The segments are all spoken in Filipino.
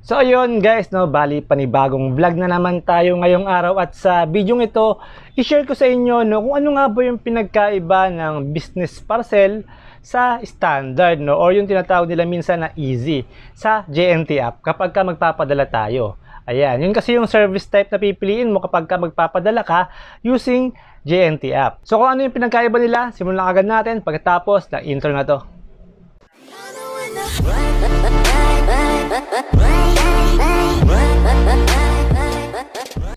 So ayun guys, no, bali panibagong vlog na naman tayo ngayong araw at sa video ito, i-share ko sa inyo no kung ano nga ba yung pinagkaiba ng business parcel sa standard no or yung tinatawag nila minsan na easy sa JNT app kapag ka magpapadala tayo. Ayan, yun kasi yung service type na pipiliin mo kapag ka magpapadala ka using JNT app. So kung ano yung pinagkaiba nila, simulan agad natin pagkatapos ng intro na to.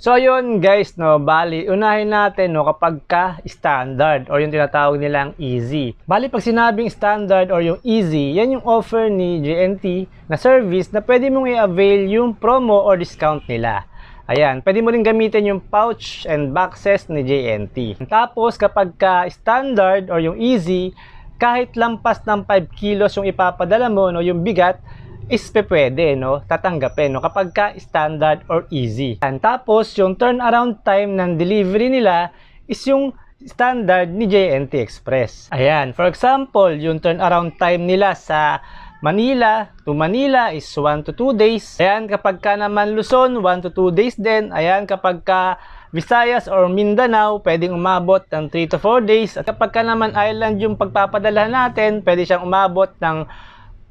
So ayun guys, no, bali, unahin natin no, kapag ka standard or yung tinatawag nilang easy. Bali, pag sinabing standard or yung easy, yan yung offer ni GNT na service na pwede mong i-avail yung promo or discount nila. Ayan, pwede mo rin gamitin yung pouch and boxes ni JNT. Tapos kapag ka standard or yung easy, kahit lampas ng 5 kilos yung ipapadala mo, no, yung bigat, is pwede, no? Tatanggapin, no? Kapag ka standard or easy. And tapos, yung turnaround time ng delivery nila is yung standard ni JNT Express. Ayan, for example, yung turnaround time nila sa Manila to Manila is 1 to 2 days. Ayan, kapag ka naman Luzon, 1 to 2 days din. Ayan, kapag ka Visayas or Mindanao, pwedeng umabot ng 3 to 4 days. At kapag ka naman island yung pagpapadala natin, pwede siyang umabot ng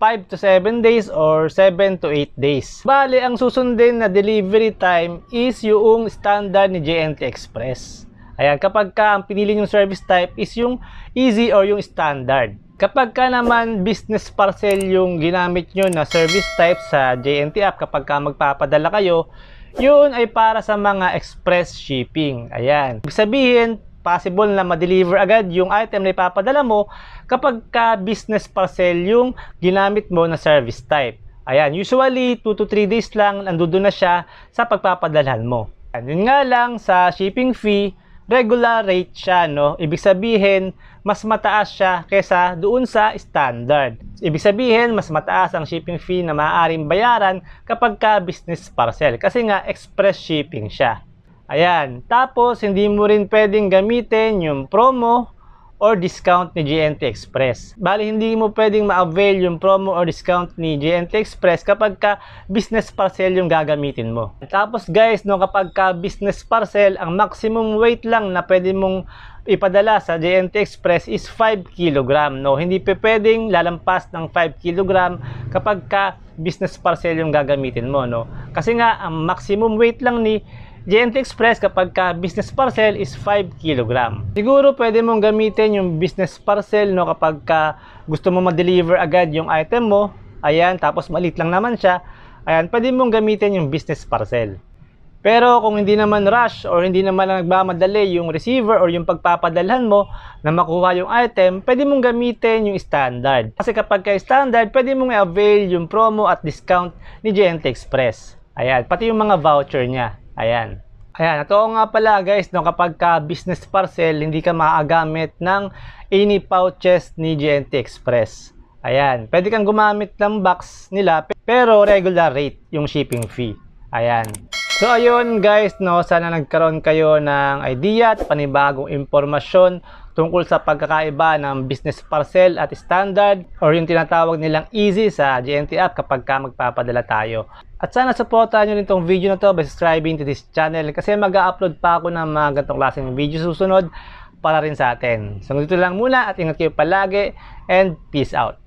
5 to 7 days or 7 to 8 days. Bale, ang susundin na delivery time is yung standard ni JNT Express. Ayan, kapag ka ang pinili yung service type is yung easy or yung standard. Kapag ka naman business parcel yung ginamit nyo na service type sa JNT app kapag ka magpapadala kayo, yun ay para sa mga express shipping. Ayan. Ibig sabihin, possible na ma-deliver agad yung item na ipapadala mo kapag ka business parcel yung ginamit mo na service type. Ayan, usually 2 to 3 days lang nandoon na siya sa pagpapadalhan mo. Ayan, yun nga lang sa shipping fee, regular rate siya, no? Ibig sabihin, mas mataas siya kesa doon sa standard. Ibig sabihin, mas mataas ang shipping fee na maaaring bayaran kapag ka business parcel kasi nga express shipping siya. Ayan. Tapos, hindi mo rin pwedeng gamitin yung promo or discount ni GNT Express. Bali, hindi mo pwedeng ma-avail yung promo or discount ni GNT Express kapag ka business parcel yung gagamitin mo. Tapos guys, no, kapag ka business parcel, ang maximum weight lang na pwede mong ipadala sa JNT Express is 5 kg. No? Hindi pe pwedeng lalampas ng 5 kg kapag ka business parcel yung gagamitin mo. No? Kasi nga, ang maximum weight lang ni JNT Express kapag ka business parcel is 5 kg. Siguro pwede mong gamitin yung business parcel no kapag ka gusto mo ma-deliver agad yung item mo. Ayan, tapos maliit lang naman siya. Ayan, pwede mong gamitin yung business parcel. Pero kung hindi naman rush or hindi naman lang nagmamadali yung receiver or yung pagpapadalhan mo na makuha yung item, pwede mong gamitin yung standard. Kasi kapag ka standard, pwede mong i-avail yung promo at discount ni JNT Express. Ayan, pati yung mga voucher niya. Ayan. Ayan, ito nga pala guys, no, kapag ka business parcel, hindi ka makaagamit ng any pouches ni GNT Express. Ayan, pwede kang gumamit ng box nila, pero regular rate yung shipping fee. Ayan. So ayun guys, no, sana nagkaroon kayo ng idea at panibagong impormasyon tungkol sa pagkakaiba ng business parcel at standard or yung tinatawag nilang easy sa GNT app kapag ka magpapadala tayo. At sana supportahan nyo rin itong video na to by subscribing to this channel kasi mag-upload pa ako ng mga ganitong klaseng video susunod para rin sa atin. So dito lang muna at ingat kayo palagi and peace out.